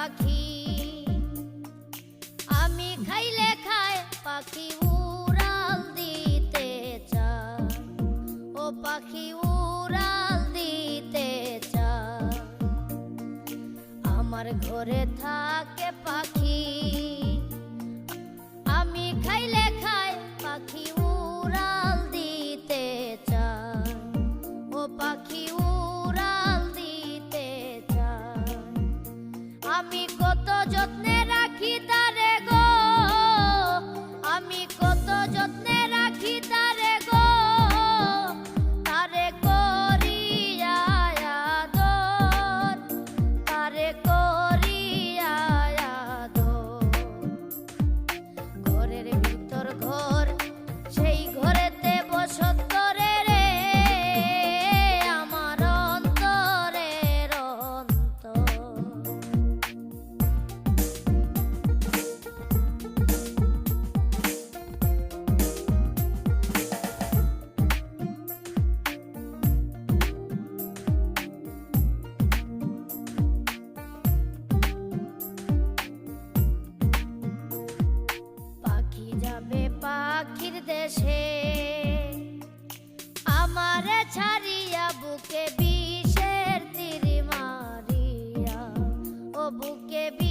পাখি। আমি খাইলে খায় পাখি উড়াল দিতে চায়। ও পাখি উড়াল দিতে চায়। আমার ঘরে থাকে পাখি। আমি খাইলে আমি কত যত্নে রাখি তারে গো? আমি কত যত্নে রাখি তারে গো? তারে করিয়া আদর, তারে করিয়া আদর। ঘরের ভিতর ঘর দেশে আমারে ছাড়িয়া বুকে বিষের তীর মারিয়া ও বুকে বিষের